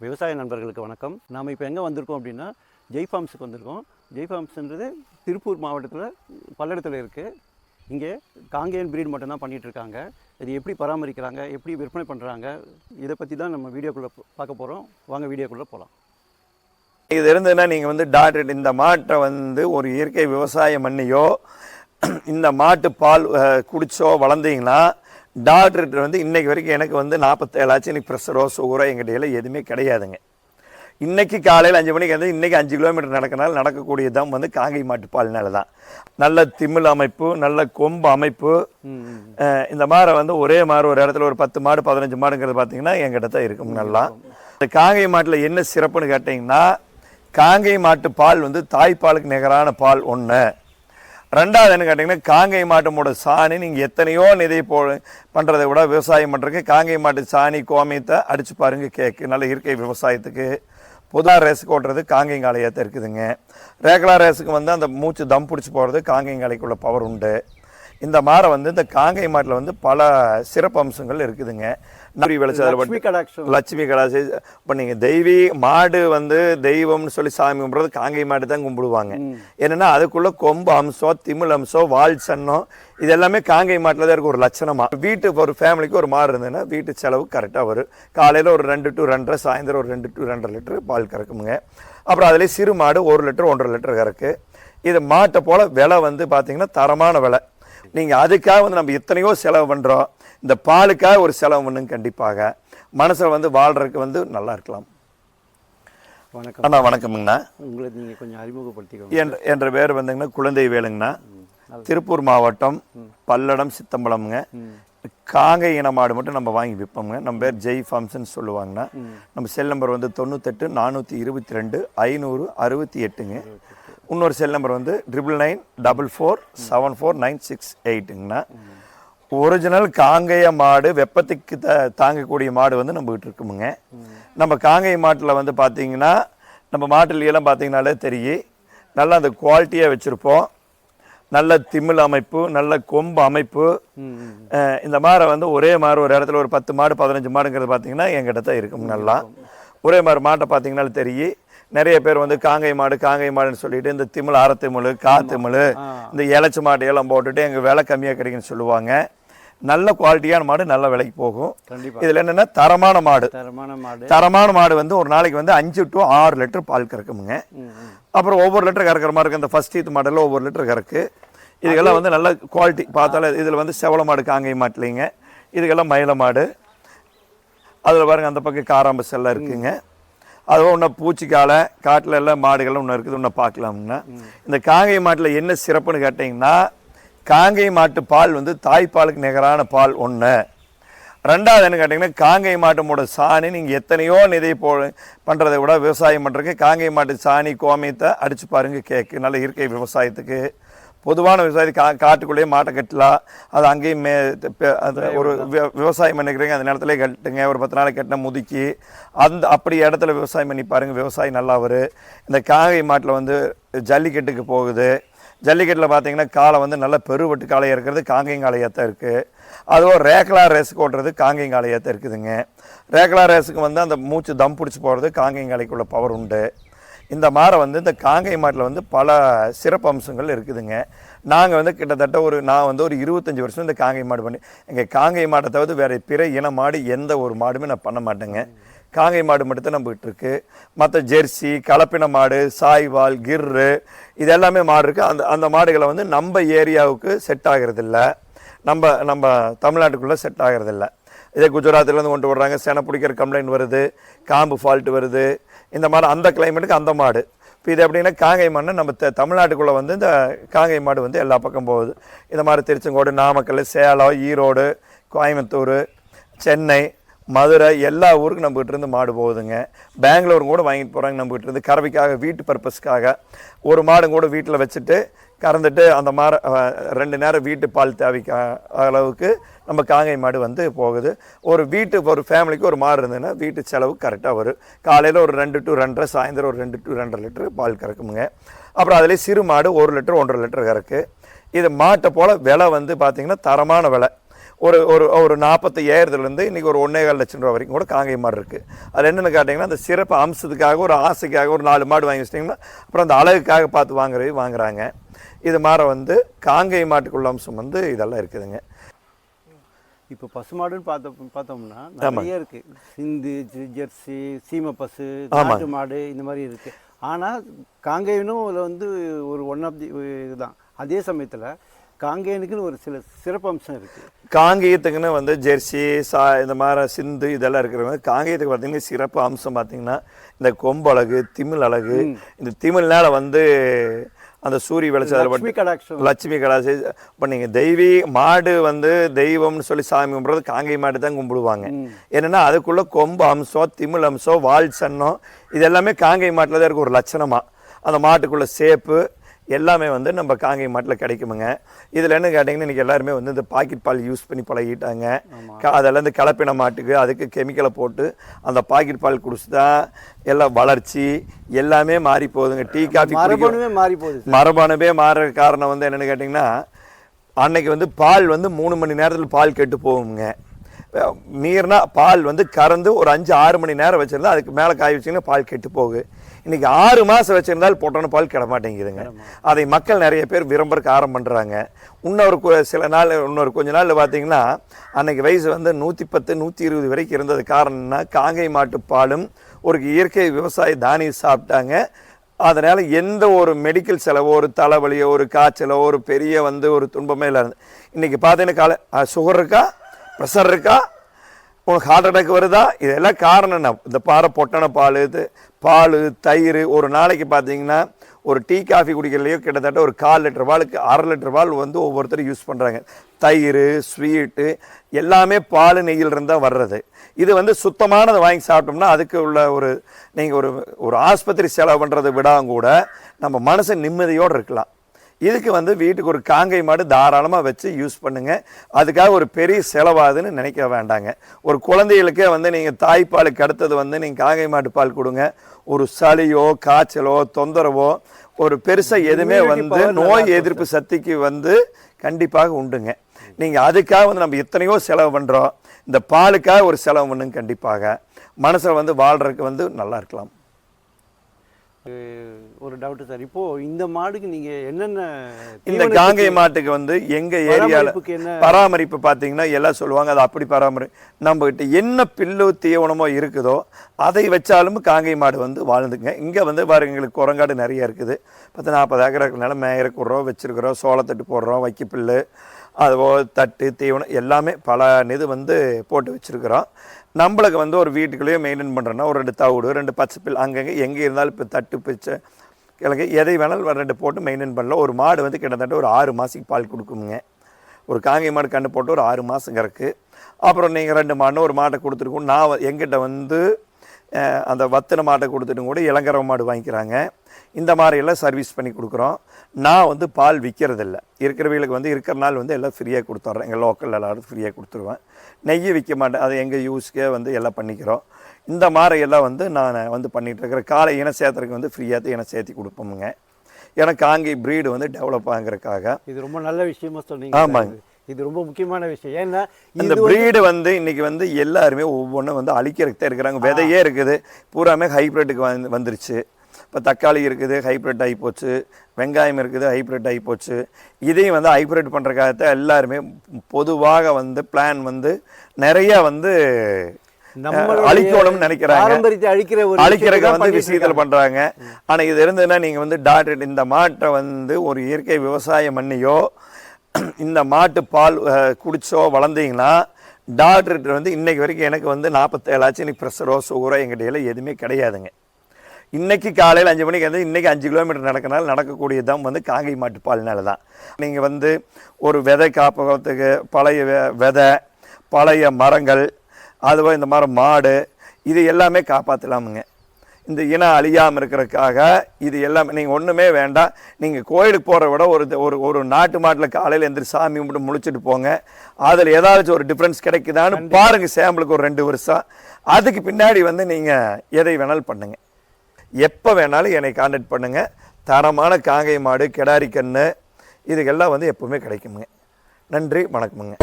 விவசாய நண்பர்களுக்கு வணக்கம். நாம் இப்போ எங்கே வந்திருக்கோம் அப்படின்னா ஜெய் ஃபார்ம்ஸுக்கு வந்திருக்கோம். ஜெய் ஃபார்ம்ஸ்ன்றது திருப்பூர் மாவட்டத்தில் பல்லடத்தில் இருக்குது இங்கே காங்கேயன் பிரீட் மட்டும்தான் பண்ணிகிட்டு இருக்காங்க. இது எப்படி பராமரிக்கிறாங்க எப்படி விற்பனை பண்ணுறாங்க இதை பற்றி தான் நம்ம வீடியோக்குள்ளே பார்க்க போகிறோம் வாங்க வீடியோக்குள்ளே போகலாம் இது இருந்ததுன்னா நீங்கள் வந்து டாக்டர் இந்த மாட்டை வந்து ஒரு இயற்கை விவசாயம் பண்ணியோ இந்த மாட்டு பால் குடித்தோ வளர்ந்தீங்கன்னா டாக்டர்கிட்ட வந்து இன்னைக்கு வரைக்கும் எனக்கு வந்து நாற்பத்தேழாச்சு எனக்கு ப்ரெஷரோ சுகரோ எங்கிட்ட எதுவுமே கிடையாதுங்க. இன்னைக்கு காலையில் அஞ்சு மணிக்கு வந்து இன்னைக்கு அஞ்சு கிலோமீட்டர் நடக்கனால நடக்கக்கூடிய தம் வந்து காங்கை மாட்டு பால்னால தான். நல்ல திமிழ் அமைப்பு நல்ல கொம்பு அமைப்பு. இந்த மாடை வந்து ஒரே மாதிரி ஒரு இடத்துல ஒரு பத்து மாடு பதினஞ்சு மாடுங்கிறது பார்த்தீங்கன்னா என்கிட்ட தான் இருக்கும் நல்லா. இந்த காங்கை மாட்டில் என்ன சிறப்புன்னு கேட்டிங்கன்னா காங்கை மாட்டு பால் வந்து தாய்ப்பாலுக்கு நிகரான பால் ஒன்று ரெண்டாவது என்ன கேட்டிங்கன்னா காங்கை மாட்டோட சாணி நீங்கள் எத்தனையோ நிதி போ பண்ணுறதை விட விவசாயம் பண்ணுறதுக்கு காங்கை மாட்டு சாணி கோமியத்தை அடிச்சு பாருங்கள் கேக்கு. நல்ல இயற்கை விவசாயத்துக்கு புதா ரேஸுக்கு ஓட்டுறது காங்கைங்காலையத்தை இருக்குதுங்க ரேகலா ரேஸுக்கு வந்து அந்த மூச்சு தம் பிடிச்சி போகிறது காங்கைங்காலைக்குள்ள பவர் உண்டு. இந்த மாரை வந்து இந்த காங்கை மாட்டில் வந்து பல சிறப்பு அம்சங்கள் இருக்குதுங்க. லட்சுமி கடாட்சம். லட்சுமி கடாசி இப்போ நீங்கள் தெய்வீ மாடு வந்து தெய்வம்னு சொல்லி சாமி கும்பிட்றது காங்கை மாடு தான் கும்பிடுவாங்க. என்னன்னா அதுக்குள்ள கொம்பு அம்சம் திமிழ் அம்சம் வால் சன்னம் இது எல்லாமே காங்கை மாட்டில் தான் இருக்கு ஒரு லட்சணமா. வீட்டுக்கு ஒரு ஃபேமிலிக்கு ஒரு மாடு இருந்ததுன்னா வீட்டு செலவு கரெக்டாக வரும். காலையில் ஒரு ரெண்டு டு ரெண்டரை சாயந்தரம் ஒரு ரெண்டு டு ரெண்டரை லிட்டர் பால் கறக்குமுங்க. அப்புறம் அதுலேயே சிறு மாடு ஒரு லிட்டர் ஒன்றரை லிட்டர் கறக்கு. இது மாட்டை போல் விலை வந்து பார்த்தீங்கன்னா தரமான விலை. நீங்கள் அதுக்காக வந்து நம்ம எத்தனையோ செலவு பண்ணுறோம் இந்த பாலுக்காக ஒரு செலவு பண்ணுங்க கண்டிப்பாக. மனசில் வந்து வாழ்றதுக்கு வந்து நல்லா இருக்கலாம். வணக்கம். அண்ணா வணக்கமுங்கண்ணா. உங்களை நீங்கள் கொஞ்சம் அறிமுகப்படுத்திக்கோங்க. என்ற என்ற பேர் வந்துங்கன்னா குழந்தை வேலுங்கண்ணா. திருப்பூர் மாவட்டம் பல்லடம் சித்தம்பலம்ங்க. காங்கை இன மாடு மட்டும் நம்ம வாங்கி விற்போங்க நம்ம பேர் ஜெய் ஃபார்ம்ஸ்னு சொல்லுவாங்கண்ணா. நம்ம செல் நம்பர் வந்து தொண்ணூத்தெட்டு நானூற்றி இருபத்தி ரெண்டு ஐநூறு அறுபத்தி எட்டுங்க. இன்னொரு செல் நம்பர் வந்து triple nine double four seven four nine six எயிட்டுங்கண்ணா original காங்கேய மாடு வெப்பத்துக்கு த தாங்கக்கூடிய மாடு வந்து நம்மகிட்ட இருக்குமுங்க. நம்ம காங்கேய மாட்டில் வந்து பார்த்தீங்கன்னா நம்ம மாட்டுலையெல்லாம் பார்த்திங்கனாலே பார்த்தீங்கனாலே தெரியும் நல்லா அந்த குவாலிட்டியாக வச்சுருப்போம். நல்ல திமிழ் அமைப்பு நல்ல கொம்பு அமைப்பு. இந்த மாடை வந்து ஒரே மாதிரி ஒரு இடத்துல ஒரு பத்து மாடு பதினஞ்சு மாடுங்கிறது பார்த்தீங்கன்னா எங்கிட்ட தான் இருக்கும் நல்லா. ஒரே மாதிரி மாட்டை பார்த்தீங்கன்னாலே தெரியும் நிறைய பேர் வந்து காங்கை மாடு காங்கை மாடுன்னு சொல்லிட்டு இந்த திமிழ் அறத்திமிழ் காத்திமிழ் இந்த இலச்சி மாட்டு எல்லாம் போட்டுட்டு எங்கள் விலை கம்மியாக கிடைக்குன்னு சொல்லுவாங்க. நல்ல குவாலிட்டியான மாடு நல்ல விலைக்கு போகும். இதில் என்னென்னா தரமான மாடு. தரமான மாடு. தரமான மாடு வந்து ஒரு நாளைக்கு வந்து அஞ்சு டு ஆறு லிட்டர் பால் கறக்குமுங்க. அப்புறம் ஒவ்வொரு லிட்டர் கறக்கிற மாதிரி இருக்கு. இந்த ஃபர்ஸ்ட் ஈத் மாடலில் ஒவ்வொரு லிட்டர் கறக்கு. இதுக்கெல்லாம் வந்து நல்ல குவாலிட்டி பார்த்தாலே இதில் வந்து செவல மாடு காங்கை மாட்டிலிங்க. இதுக்கெல்லாம் மயில மாடு. அதில் பாருங்க அந்த பக்கம் காராம்பு செல்லம் இருக்குங்க. அதுவும் ஒன்று பூச்சிக்கால காட்டில் எல்லாம் மாடுகள்லாம் ஒன்று இருக்குது ஒன்று பார்க்கலாம்னா. இந்த காங்கை மாட்டில் என்ன சிறப்புன்னு கேட்டிங்கன்னா காங்கை மாட்டு பால் வந்து தாய்ப்பாலுக்கு நிகரான பால் ஒன்று ரெண்டாவது என்ன கேட்டிங்கன்னா காங்கை மாட்டமோட சாணி நீங்கள் எத்தனையோ நிதை போ பண்ணுறதை விட விவசாயம் பண்ணுறதுக்கு காங்கை மாட்டு சாணி கோமியத்தை அடித்து பாருங்க கேக்கு. நல்ல இயற்கை விவசாயத்துக்கு பொதுவான விவசாயி கா காட்டுக்குள்ளேயே மாட்டை கட்டலாம். அது அங்கேயும் மே அது ஒரு வி- விவசாயம் பண்ணிக்கிறீங்க அந்த நேரத்துல கட்டுங்க. ஒரு பத்து நாளைக்கு கட்டின முதுக்கி. அந்த அப்படி இடத்துல விவசாயம் பண்ணி பாருங்க விவசாயம் நல்லா வரும் இந்த காங்கை மாட்டில் வந்து ஜல்லிக்கட்டுக்கு போகுது. ஜல்லிக்கட்டில் பார்த்தீங்கன்னா காளை வந்து நல்ல பெருவெட்டு காளையாக இருக்கிறது காங்கைங்காளையாக தான் இருக்குது அதுவும் ரேக்லா ரேஸுக்கு ஓட்டுறது காங்கைங்காளையாக தான் இருக்குதுங்க. ரேக்லா ரேஸுக்கு வந்து அந்த மூச்சு தம் பிடிச்சி போகிறது காங்கைங்காளைக்குள்ள பவர் உண்டு. இந்த மாரை வந்து இந்த காங்கை மாட்டில் வந்து பல சிறப்பு அம்சங்கள் இருக்குதுங்க. நாங்கள் வந்து கிட்டத்தட்ட ஒரு நான் வந்து ஒரு இருபத்தஞ்சி வருஷம் இந்த காங்கை மாடு பண்ணி எங்கள் காங்கை மாட்டை தவிர்த்து வேறு பிற இன மாடு எந்த ஒரு மாடுமே நான் பண்ண மாட்டேங்க. காங்கை மாடு மட்டும்தான் நம்மகிட்ட இருக்கு. மற்ற ஜெர்சி கலப்பின மாடு சாய்வால் கிர்ரு இது எல்லாமே மாடு இருக்குது அந்த அந்த மாடுகளை வந்து நம்ம ஏரியாவுக்கு செட் ஆகிறதில்ல. நம்ம நம்ம தமிழ்நாட்டுக்குள்ளே செட் ஆகிறதில்ல. இதே குஜராத்லேருந்து கொண்டு வர்றாங்க. செனை பிடிக்கிற கம்ப்ளைண்ட் வருது. காம்பு ஃபால்ட் வருது. இந்த மாதிரி அந்த கிளைமேட்டுக்கு அந்த மாடு. இப்போ இது எப்படின்னா காங்கை மண்ணு நம்ம த- தமிழ்நாட்டுக்குள்ளே வந்து இந்த காங்கை மாடு வந்து எல்லா பக்கம் போகுது. இந்த மாதிரி திருச்செங்கோடு நாமக்கல் சேலம் ஈரோடு கோயம்புத்தூர் சென்னை மதுரை எல்லா ஊருக்கும் நம்மகிட்ட இருந்து மாடு போகுதுங்க. பெங்களூரும் கூட வாங்கிட்டு போகிறாங்க நம்மகிட்ட இருந்து. கறவைக்காக வீட்டு பர்பஸ்க்காக ஒரு மாடும் கூட வீட்டில் வச்சுட்டு கறந்துட்டு அந்த மார ரெண்டு நேரம் வீட்டு பால் தேவைக்கு அளவுக்கு நம்ம காங்கை மாடு வந்து போகுது. ஒரு வீட்டு ஒரு ஃபேமிலிக்கு ஒரு மாடு இருந்ததுன்னா வீட்டு செலவு கரெக்டாக வரும். காலையில் ஒரு ரெண்டு டு ரெண்டரை சாயந்தரம் ஒரு ரெண்டு டு ரெண்டரை லிட்டரு பால் கறக்குமுங்க. அப்புறம் அதுலேயே சிறு மாடு ஒரு லிட்டர் ஒன்றரை லிட்டர் கறக்கு. இது மாட்டை போல் விலை வந்து பார்த்திங்கன்னா தரமான விலை. ஒரு ஒரு ஒரு நாற்பத்தி ஏழதுலேருந்து இன்றைக்கி ஒரு ஒன்றே கால் லட்சம் ரூபா வரைக்கும் கூட காங்கை மாடு இருக்குது அதில் என்னென்னு கேட்டிங்கன்னா அந்த சிறப்பு அம்சத்துக்காக ஒரு ஆசைக்காக ஒரு நாலு மாடு வாங்கி வச்சிட்டிங்கன்னா அப்புறம் அந்த அழகுக்காக பார்த்து வாங்குறது வாங்குறாங்க. இது மாதிரி வந்து காங்கை மாட்டுக்குள்ள அம்சம் வந்து இதெல்லாம் இருக்குதுங்க. இப்போ பசுமாடுன்னு பார்த்த பார்த்தோம்னா நிறைய இருக்கு. சிந்து ஜெர்சி சீம பசு நாட்டு மாடு இந்த மாதிரி இருக்கு. ஆனால் காங்கேயனும் அதில் வந்து ஒரு ஒன் ஆஃப் தி இதுதான். அதே சமயத்தில் காங்கேயனுக்குன்னு ஒரு சில சிறப்பம்சம் இருக்கு. காங்கேயத்துக்குன்னு வந்து ஜெர்சி சா இந்த மாதிரி சிந்து இதெல்லாம் இருக்கிறவங்க காங்கேயத்துக்கு பார்த்தீங்கன்னா சிறப்பு அம்சம் பார்த்தீங்கன்னா இந்த கொம்பழகு திமிழ் அழகு இந்த திமிழ்னால வந்து அந்த சூரிய வெளிச்சம் அதில் லட்சுமி கடாசி இப்போ நீங்கள் தெய்வீ மாடு வந்து தெய்வம்னு சொல்லி சாமி கும்பிட்றது காங்கை மாடு தான் கும்பிடுவாங்க. என்னன்னா அதுக்குள்ள கொம்பு அம்சம் திமிழ் அம்சம் வால் சன்னம் இது எல்லாமே காங்கை மாட்டில் தான் இருக்கு ஒரு லட்சணமா. அந்த மாட்டுக்குள்ள சேப்பு எல்லாமே வந்து நம்ம காங்கை மாட்டில் கிடைக்குமுங்க. இதில் என்ன கேட்டிங்கன்னா இன்றைக்கி எல்லாருமே வந்து இந்த பாக்கெட் பால் யூஸ் பண்ணி பழகிட்டாங்க. க- அதெல்லாம் இந்த கலப்பின மாட்டுக்கு அதுக்கு கெமிக்கலை போட்டு அந்த பாக்கெட் பால் குடிச்சு தான் எல்லாம் வளர்ச்சி எல்லாமே மாறி போகுதுங்க. டீ காஃபி மரபணுவே மாறி போகுது மரபணுவே மாறுற காரணம் வந்து என்னன்னு கேட்டிங்கன்னா அன்னைக்கு வந்து பால் வந்து மூணு மணி நேரத்தில் பால் கெட்டு போகுங்க. மீறினா பால் வந்து கறந்து ஒரு அஞ்சு ஆறு மணி நேரம் வச்சிருந்தா அதுக்கு மேலே காய வச்சிங்கன்னா பால் கெட்டு போகுது. இன்னைக்கு ஆறு மாதம் வச்சிருந்தால் போட்டோன்னு பால் கிட மாட்டேங்குதுங்க. அதை மக்கள் நிறைய பேர் விரும்புறதுக்கு ஆரம்பம் பண்ணுறாங்க இன்னொரு சில நாள் இன்னொரு கொஞ்ச நாள் பார்த்தீங்கன்னா அன்னைக்கு வயசு வந்து நூற்றி பத்து நூற்றி இருபது வரைக்கும் இருந்தது. காரணம்னா காங்கை மாட்டு பாலும் ஒரு இயற்கை விவசாய தானியம் சாப்பிட்டாங்க. அதனால் எந்த ஒரு மெடிக்கல் செலவோ ஒரு தலைவலியோ ஒரு காய்ச்சலோ ஒரு பெரிய வந்து ஒரு துன்பமே இல்லாது இன்றைக்கி பார்த்தீங்கன்னா காலை சுகர் இருக்கா? ப்ரெஷர் இருக்கா? உனக்கு ஹார்ட் அட்டாக் வருதா? இதெல்லாம் காரணம் என்ன? இந்த பாறை பொட்டன பால் இது பால் தயிர் ஒரு நாளைக்கு பார்த்தீங்கன்னா ஒரு டீ காஃபி குடிக்கிறலையோ கிட்டத்தட்ட ஒரு கால் லிட்டர் பாலுக்கு அரை லிட்டர் பால் வந்து ஒவ்வொருத்தரும் யூஸ் பண்ணுறாங்க தயிர் ஸ்வீட்டு எல்லாமே பால் நெய்யிலிருந்து தான் வர்றது. இது வந்து சுத்தமானதை வாங்கி சாப்பிட்டோம்னா அதுக்கு உள்ள ஒரு நீங்கள் ஒரு ஒரு ஆஸ்பத்திரி செலவு பண்ணுறதை விடாம கூட நம்ம மனசு நிம்மதியோடு இருக்கலாம். இதுக்கு வந்து வீட்டுக்கு ஒரு காங்கை மாடு தாராளமாக வச்சு யூஸ் பண்ணுங்க. அதுக்காக ஒரு பெரிய செலவாகுதுன்னு நினைக்க வேண்டாங்க. ஒரு குழந்தைகளுக்கே வந்து நீங்கள் தாய்ப்பாலுக்கு அடுத்தது வந்து நீங்கள் காங்கை மாட்டு பால் கொடுங்க. ஒரு சளியோ காய்ச்சலோ தொந்தரவோ ஒரு பெருசாக எதுவுமே வந்து நோய் எதிர்ப்பு சக்திக்கு வந்து கண்டிப்பாக உண்டுங்க. நீங்கள் அதுக்காக வந்து நம்ம எத்தனையோ செலவு பண்ணுறோம் இந்த பாலுக்காக ஒரு செலவு பண்ணுங்க கண்டிப்பாக. மனசில் வந்து வாழ்றதுக்கு வந்து நல்லா இருக்கலாம். ஒரு டவுட் சார் இப்போ இந்த மாடுக்கு நீங்க என்னென்ன இந்த காங்கை மாட்டுக்கு வந்து எங்க ஏரியால பராமரிப்பு பார்த்தீங்கன்னா எல்லாம் சொல்லுவாங்க அது அப்படி பராமரி நம்ம கிட்ட என்ன பில்லு தீவனமோ இருக்குதோ அதை வச்சாலும் காங்கை மாடு வந்து வாழ்ந்துங்க இங்க வந்து பாருங்க எங்களுக்கு குரங்காடு நிறைய இருக்குது. பத்து நாற்பது ஏக்கர் நிலம் மேயறக்குறோம் வச்சிருக்கிறோம் சோளத்தட்டு போடுறோம் வைக்கப்பில்லு அதுபோல் தட்டு தீவனம் எல்லாமே பல இது வந்து போட்டு வச்சிருக்கிறோம். நம்மளுக்கு வந்து ஒரு வீட்டுக்குள்ளேயே மெயின்டைன் பண்ணுறோன்னா ஒரு ரெண்டு தவிடு ரெண்டு பச்சை பில் அங்கங்கே எங்கே இருந்தாலும் இப்போ தட்டு பிச்சை கிழங்கு எதை வேணாலும் ரெண்டு போட்டு மெயின்டைன் பண்ணலாம். ஒரு மாடு வந்து கிட்டத்தட்ட ஒரு ஆறு மாதத்துக்கு பால் கொடுக்குங்க ஒரு காங்கை மாடு கன்று போட்டு ஒரு ஆறு மாதம் கறக்கு. அப்புறம் நீங்கள் ரெண்டு மாடு ஒரு மாட்டை கொடுத்துருக்கோம். நான் எங்கிட்ட வந்து அந்த வத்தின மாட்டை கொடுத்துட்டும் கூட இளங்கர மாடு வாங்கிக்கிறாங்க. இந்த மாதிரியெல்லாம் சர்வீஸ் பண்ணி கொடுக்குறோம். நான் வந்து பால் விற்கிறதில்ல இருக்கிறவங்களுக்கு வந்து இருக்கிற நாள் வந்து எல்லாம் ஃப்ரீயாக கொடுத்துட்றேன். எங்கள் லோக்கல் எல்லாரும் ஃப்ரீயாக கொடுத்துருவேன். நெய்யை விற்க மாட்டேன். அதை எங்கள் யூஸ்க்கே வந்து எல்லாம் பண்ணிக்கிறோம். இந்த மாதிரி எல்லாம் வந்து நான் வந்து பண்ணிகிட்டு இருக்கிறேன். காலை இனம் சேர்த்துறதுக்கு வந்து ஃப்ரீயாக இனம் சேர்த்தி கொடுப்போமுங்க. ஏன்னா காங்கி ப்ரீடு வந்து டெவலப் ஆகிறதுக்காக. இது ரொம்ப நல்ல விஷயமா சொன்னீங்க. ஆமாங்க. இது ரொம்ப முக்கியமான விஷயம். ஏன்னா இந்த ப்ரீடு வந்து இன்னைக்கு வந்து எல்லாருமே ஒவ்வொன்றும் வந்து அழிக்கிறதுக்கு தான் இருக்கிறாங்க. விதையே இருக்குது. பூராமே ஹைப்ரிட்டுக்கு வந்து வந்துருச்சு. இப்போ தக்காளி இருக்குது ஹைப்ரிட் ஆகி போச்சு. வெங்காயம் இருக்குது ஹைப்ரிட் ஆகி போச்சு. இதையும் வந்து ஹைப்ரிட் பண்ணுறக்காகத்தான் எல்லாருமே பொதுவாக வந்து பிளான் வந்து நிறைய வந்து அழிக்கணும்னு நினைக்கிறாங்க. அழிக்கிற ஒரு அழிக்கிறதுக்கு வந்து விஷயத்தில் இருக்காங்க. பண்றாங்க. ஆனா இது இருந்ததுன்னா நீங்க வந்து டாக்டர் இந்த மாட்டை வந்து ஒரு இயற்கை விவசாயம் பண்ணியோ இந்த மாட்டு பால் குடித்தோ வளர்ந்தீங்கன்னா டாக்டர்கிட்ட வந்து இன்றைக்கு வரைக்கும் எனக்கு வந்து நாற்பத்தேழாச்சும் இன்னைக்கு ப்ரெஷரோ சுகரோ எங்கிட்ட எல்லாம் எதுவுமே கிடையாதுங்க. இன்றைக்கி காலையில் அஞ்சு மணிக்கு வந்து இன்றைக்கி அஞ்சு கிலோமீட்டர் நடக்கனால நடக்கக்கூடியதாக வந்து காங்கை மாட்டு பால்னால தான். நீங்கள் வந்து ஒரு விதை காப்பகத்துக்கு பழைய வெ- விதை பழைய மரங்கள் அதுவும் இந்த மாதிரி மாடு இது எல்லாமே காப்பாற்றலாமுங்க இந்த இனம் அழியாமல் இருக்கிறதுக்காக இது எல்லாமே நீங்கள் ஒன்றுமே வேண்டாம். நீங்கள் கோயிலுக்கு போகிறத விட ஒரு ஒரு ஒரு நாட்டு மாட்டில் காலையில் எந்திரி சாமி கும்பிட்டு முழிச்சிட்டு போங்க. அதில் ஏதாச்சும் ஒரு டிஃப்ரென்ஸ் கிடைக்குதான்னு பாருங்கள் சாம்பிளுக்கு ஒரு ரெண்டு வருஷம். அதுக்கு பின்னாடி வந்து நீங்கள் எதை வேணாலும் பண்ணுங்கள் எப்போ வேணாலும் என்னை காண்டாக்ட் பண்ணுங்கள் தரமான காங்கை மாடு கிடாரி கன்று இதுக்கெல்லாம் வந்து எப்பவுமே கிடைக்குமுங்க நன்றி வணக்கமுங்க.